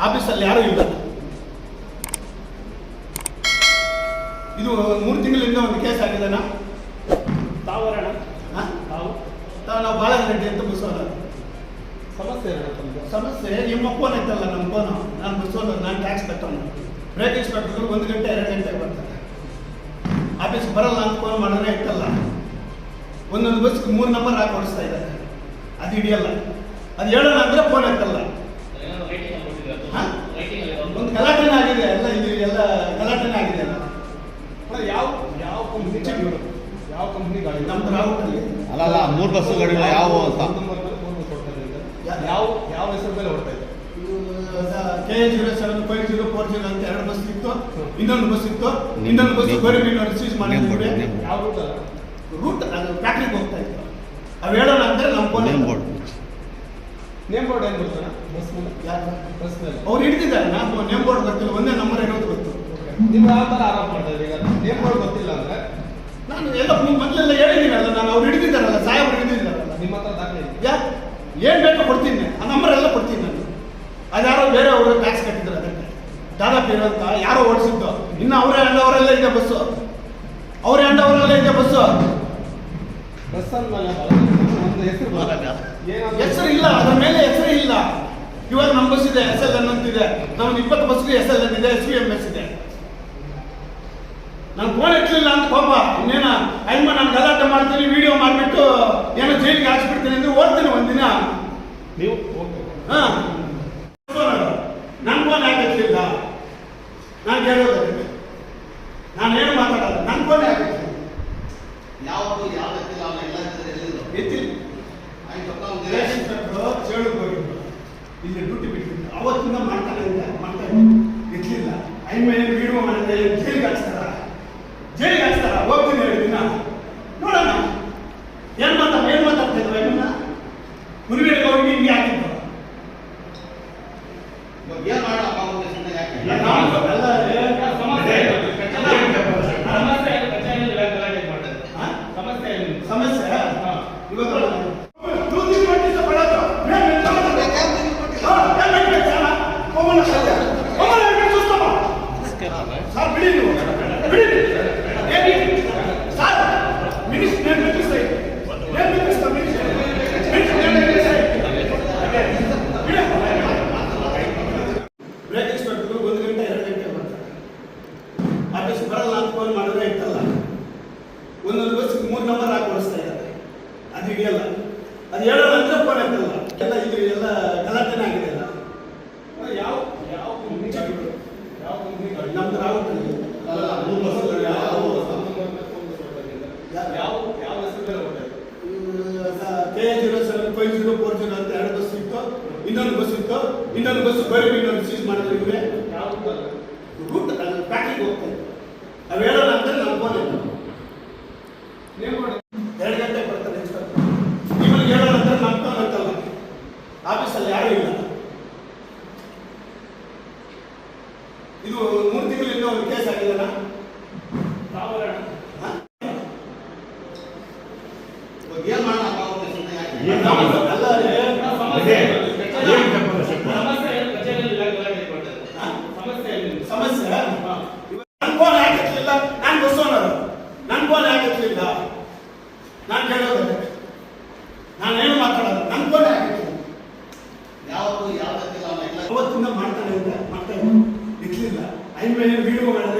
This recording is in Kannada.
ಆಫೀಸಲ್ಲಿ ಯಾರೂ ಇಲ್ಲ. ಇದು ಮೂರು ತಿಂಗಳಿಂದ ಒಂದು ಕೇಸ್ ಆಗಿದೆನಾ? ತಾವರಣ. ಹಾ? ತಾವು. ತಾವು ನಾವು ಬಾಳಗರೆಡ್ಡಿ ಅಂತ ಬಸವನ ಸಮಸ್ಯೆ ಸಮಸ್ಯೆ ನಿಮ್ಮ ಫೋನ್ ಐತಲ್ಲ ನಮ್ಮ ಫೋನು ನಾನು ಬಸವನ ನಾನು ಟ್ಯಾಕ್ಸ್ ಕಟ್ಟೋನು. ಬ್ರೇಕ್ ಇನ್ಸ್ಪೆಕ್ಟರ್ ಒಂದು ಗಂಟೆ ಎರಡು ಗಂಟೆಗೆ ಬರ್ತಾರೆ. ಆಫೀಸ್ ಬರಲ್ಲ ಅಂತ ಫೋನ್ ಮಾಡಿದ್ರೆ ಇಟ್ಟಲ್ಲ ಒಂದೊಂದು ಬಸ್ಗೆ ಮೂರು ನಂಬರ್ ಹಾಕಿ ಓಡಿಸ್ತಾ ಇದ್ದಾರೆ. ಅದು ಹಿಡಿಯಲ್ಲ. ಅದು ಹೇಳೋಣ ಅಂದ್ರೆ ಫೋನ್ ಹಾಕಲ್ಲ. ಹಾ? ಒಂದು ಗಲಾಟೆನೇ ಆಗಿದೆ ಎಲ್ಲ ಇದು ಎಲ್ಲ ಗಲಾಟೆನೇ ಆಗಿದೆ ಅಲ್ಲ. ಯಾವ ಯಾವ ಕಂಪ್ನಿ ಯಾವ ಕಂಪ್ನಿ ಗಾಡಿ ನಮ್ದು ರಾಹುಲ್ ಅಲ್ಲ. ಅಲ್ಲ ಮೂರು ಬಸ್ಸು ಗಾಡಿಗಳು ಯಾವ ಅಂತ ಯಾವ ಯಾವ ಯಾವ ಹೆಸರು ಮೇಲೆ ಹೊಡ್ತಾ ಇದೆ K zero seven five zero four zero ಅಂತ ಎರಡು ಬಸ್ ಇತ್ತು ಇನ್ನೊಂದು ಬಸ್ ಇತ್ತು ಇನ್ನೊಂದು ಬಸ್ ಬರೀಬಿನವರು ಸೀಸ್ ಮಾಡಿದ್ರೆ. ನೇಮ್ ಯಾವ ರೂಟ್ ರೂಟ್ ಅದು ಫ್ಯಾಕ್ಟ್ರಿಗೆ ಹೋಗ್ತಾ ಇತ್ತು. ಅವು ಹೇಳೋಣ ಅಂದ್ರೆ ನಮ್ಮ ಫೋನ್ ಬೋರ್ಡ್ ನೇಮ್ ಬೋರ್ಡ್ ಏನು ಗೊತ್ತಾ ಬಸ್ ಮೇಲೆ ಬಸ್ ಮೇಲೆ ಅವ್ರು ಹಿಡಿದಿದ್ದಾರೆ ನಾನು ನೇಮ್ ಬೋರ್ಡ್ ಗೊತ್ತಿಲ್ಲ ಒಂದೇ ನಂಬರ್ ಇರೋದು ಗೊತ್ತು. ನಿಮ್ಮ ಯಾವ ಥರ ಆರೋಪ ಮಾಡ್ತಾ ಇದ್ದೀರಿ ಈಗ? ನೇಮ್ ಬೋರ್ಡ್ ಗೊತ್ತಿಲ್ಲ ಅಂದ್ರೆ? ನಾನು ಎಲ್ಲ ಮೊದಲೆಲ್ಲ ಹೇಳಿದ್ದೀನಲ್ಲ ನಾನು ಅವ್ರು ಹಿಡಿದಿದ್ದಾರಲ್ಲ ಸಾಹೇಬ್ರು ಹಿಡಿದಿದ್ದಾರಲ್ಲ. ನಿಮ್ಮ ಹತ್ರ ದಾಖಲೆ ಇದೆ. ಯಾ ಏನು ಬೇಕೋ ಕೊಡ್ತೀನಿ ಆ ನಂಬರ್ ಎಲ್ಲ ಕೊಡ್ತೀನಿ ನಾನು. ಅದ್ಯಾರೋ ಬೇರೆ ಅವರು ಟ್ಯಾಕ್ಸ್ ಕಟ್ಟಿದ್ರು ಅದಕ್ಕೆ. ದಾದಾ ಪೀರಂತ ಅಂತ ಯಾರೋ ಓಡಿಸಿದ್ದು. ಇನ್ನು ಅವರೇ ಅಂಡ ಅವರೆಲ್ಲ ಇದೆ ಬಸ್ಸು. ಅವರೇ ಅಂಡ ಅವರೆಲ್ಲ ಇದೆ ಬಸ್ಸು. ಬಸ್ ಒಂದು ಹೆಸರು ಬರಲ್ಲ. ಏನಾದ್ರು ಹೆಸರು ಇಲ್ಲ ಅದ್ರ ಮೇಲೆ ಹೆಸರು ಇಲ್ಲ ಇವಾಗ ನಮ್ಮ ಬಸ್ ಇದೆ ಎಸ್ ನಮ್ಗೆ ಇಪ್ಪತ್ತು ಬಸ್ಗೆ ಎಸ್ ಎಲ್ ಎನ್ ಇದೆ ಎಸ್ ವಿ ಎಂ ಎಸ್ ಇದೆ. ನಾನು ಫೋನ್ ಎತ್ತಲಿಲ್ಲ ಅಂತ ಪಾಪ ಇನ್ನೇನ ಅಯ್ಯಮ್ಮ ನಾನು ಗಲಾಟೆ ಮಾಡ್ತೀನಿ ವಿಡಿಯೋ ಮಾಡಿಬಿಟ್ಟು ಏನೋ ಜೈಲಿಗೆ ಹಾಕ್ಸ್ಬಿಡ್ತೀನಿ ಅಂದ್ರೆ ಓದ್ತೀನಿ ಒಂದಿನ. ನೀವು ಹಾಂ. ಹಾ ನನ್ನ ಫೋನ್ ಯಾಕೆ ಎತ್ತಲಿಲ್ಲ ನಾನು ಕೇಳೋದು ನಾನು ಏನು ಮಾತಾಡೋದು? ನನ್ನ ಫೋನ್ ಯಾಕೆ ಎತ್ತಲಿಲ್ಲ? ಯಾವುದು ಯಾವ ಗೊತ್ತಿಲ್ಲ ಅವನ ಎಲ್ಲ ಹೆಸರು ಎಲ್ಲಿದ್ರು ಎತ್ತಿಲ್ಲ ಆಯ್ತು ಗಣೇಶ್ ಇನ್ಸ್ಪೆಕ್ಟ್ರು ಚೇಳು ಹೋಗಿದ್ರು ಇಲ್ಲಿ ಡ್ಯೂಟಿ ಬಿಟ್ಟಿದ್ರು ಅವತ್ತಿಂದ ಮಾಡ್ತಾರೆ ಅಂತ ಮಾಡ್ತಾ ಇದ್ದೆ ಐ ಮೇಲೆ ವಿಡಿಯೋ ಮಾಡಿದ್ರೆ ಜೈಲಿಗೆ ಹಾಕ್ಸ್ತಾರ. ಜೈಲಿಗೆ ಹಾಕ್ಸ್ತಾರ. ಹೋಗ್ತೀನಿ ಎರಡು ದಿನ ನೋಡೋಣ ಏನ್ ಮಾತಾಡ ಏನ್ ಮಾತಾಡ್ತಾ ಇದ್ರು ಐಮನ್ನ ಗುರುವಿಗೆ ಹೋಗಿ ಹಿಂಗೆ ಹಾಕಿದ್ದು ಇವಾಗ ಏನ್ ಮಾಡಪ್ಪ ಅವ್ನ ಹೆಸರನ್ನ ಯಾಕೆ ಎಲ್ಲ ನಾವು ಎಲ್ಲ ಏ- ಸಮಸ್ಯೆ ಏನು? ಹಾ? ಸಮಸ್ಯೆ ಏನು? ಕಚೇರಿಯಲ್ಲಿ ಗಲಾಟೆ ಮಾಡೋದು. ಹಾ? ಸಮಸ್ಯೆ ಏನು? ಸಮಸ್ಯೆ ಹಾ. ಇವತ್ತು ತೂತಿ ಮಾಡಿದ್ದ ಬಡದು ಏನ್ ನಿಂತ್ಕೊಳ್ಳೋದು? ಹಾ, ಏನ್ ಬೇಕು ಜನ? ಹೋಗೋಣ ಸದ್ಯ. ಹೋಗೋಣ, ಇಲ್ಲಿ ಸುಸ್ತಮ್ಮ. ಸರ್ ಬಿಡಿ ನೀವು ಬಿಡಿ ಏನಿ? Sir ಮಿನಿಸ್ name ministry name minister ministry name ministry ಬಿಡಿ. ಬ್ರೇಕ್ ಇನ್ಸ್ಪೆಕ್ಟರ್ಗಳು ಒಂದು ಗಂಟೆ ಎರಡು ಗಂಟೆ ಬರ್ತಾರೆ ಆಫೀಸ್ ಬರಲ್ಲ ಅಂತ ಫೋನ್ ಮಾಡಿದ್ರೆ ಇತ್ತಲ್ಲ ಒಂದೊಂದು ಬಸ್ ಮೂರು ನಂಬರ್ ಹಾಕಿ ಓಡಿಸ್ತಾ ಇದ್ದಾರೆ ಅದು ಹಿಡಿಯಲ್ಲ. ಅದು ಹೇಳೋಣ ಅಂದ್ರೆ ಫೋನ್ ಎತ್ತಲ್ಲ ಎಲ್ಲ ಇದು ಎಲ್ಲ ಗಲಾಟೆನೇ ಆಗಿದೆ ಅಲ್ಲ. ಯಾವ ಯಾವ ನಮ್ದು ಅಲ್ಲ ಮೂರು ಬಸ್ಸುಗಳು ಯಾವ? K zero seven five zero four zero ಅಂತ ಎರಡು ಬಸ್ ಇತ್ತು. ಇನ್ನೊಂದು ಬಸ್ ಇತ್ತು. ಇನ್ನೊಂದು ಬಸ್ ಬರೀ ಇನ್ನೊಂದು ಸೀಸ್ ಮಾಡಿದ್ರೆ ಇವರೇ. ಯಾವ ರೂಟ್ ಫ್ಯಾಕ್ಟ್ರಿಗೆ ಹೋಗ್ತಾ ಇತ್ತು ಹೇಳೋಣ ಅಂದ್ರೆ ನಮ್ಮ ಫೋನ್ ಎತ್ತಲ್ಲ ನೇಮ್ ಬೋರ್ಡ್ ಎರಡು ಗಂಟೆ ಬರ್ತಾರೆ ಇನ್ಸ್ಪೆಕ್ಟರ್ ನಿಮಗೆ ಹೇಳೋಣ ಅಂದ್ರೆ ನಮ್ಮ ಫೋನ್ ಎತ್ತಲ್ಲ ಆಫೀಸಲ್ಲಿ ಯಾರೂ ಇಲ್ಲ ಇದು ಮೂರು ತಿಂಗಳಿಂದ ಒಂದು ಕೇಸ್ ಆಗಿದೆನಾ ತಾವರಣ ಹಾ? ಇವಾಗ ಏನ್ ಮಾಡಪ್ಪ ಅವ್ನ ಹೆಸರನ್ನ ಯಾಕೆ ಅಲ್ಲ ರೀ. ಸಮಸ್ಯೆ ಏನು? ಸಮಸ್ಯೆ ಏನು? ಕಚೇರಿಯಲ್ಲಿ ಗಲಾಟೆ ಮಾಡೋದು. ಹಾ? ಸಮಸ್ಯೆ ಏನು? ಸಮಸ್ಯೆ ಹಾ. ನನ್ನ ಫೋನ್ ಯಾಕೆ ಎತ್ತಲಿಲ್ಲ ನಾನು ಬಸ್ ಓನರು ನನ್ನ ಫೋನ್ ಯಾಕೆ ಎತ್ತಲಿಲ್ಲ ನಾನು ಕೇಳೋದು ನಾನೇನು ಮಾತಾಡೋದು ನನ್ನ ಫೋನ್ ಯಾಕೆ ಎತ್ತಲಿಲ್ಲ ಯಾವುದು ಯಾವ ಗೊತ್ತಿಲ್ಲ